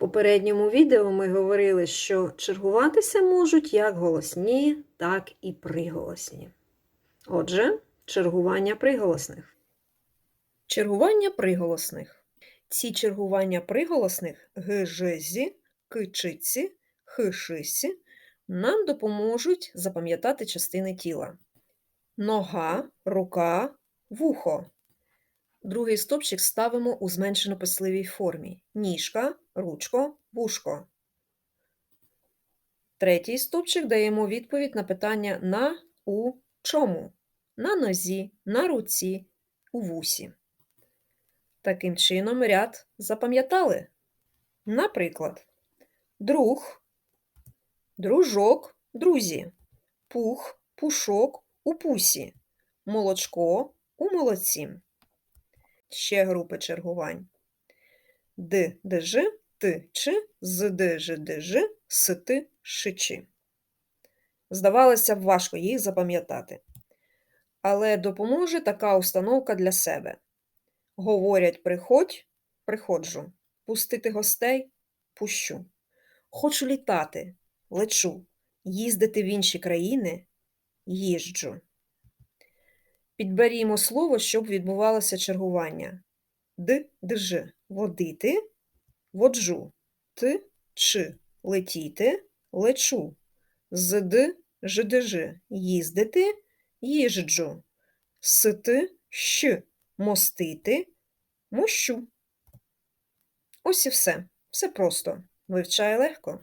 попередньому відео ми говорили, що чергуватися можуть як голосні, так і приголосні. Отже, чергування приголосних. Чергування приголосних. Ці чергування приголосних гжзі, кичиці, хишисі нам допоможуть запам'ятати частини тіла. Нога, рука, вухо. Другий стопчик ставимо у зменшено писливій формі. Ніжка, ручко, вушко. Третій стопчик даємо відповідь на питання на, у, чому. На нозі, на руці, у вусі. Таким чином ряд запам'ятали. Наприклад, друг, дружок, друзі, пух, пушок у пусі, молочко у молоці. Ще групи чергувань. Д, дж, т, ч, з, дж, дж, с, т, шичи. Здавалося б, важко їх запам'ятати. Але допоможе така установка для себе. Говорять приходь, приходжу. Пустити гостей пущу. Хочу літати, лечу, їздити в інші країни їжджу. Підберімо слово, щоб відбувалося чергування. Д, дж, водити, воджу, т, ч, летіти, лечу. Зд, ждж, їздити, їжджу. сити щ, мостити, мощу. Ось і все. Все просто. Вивчає легко.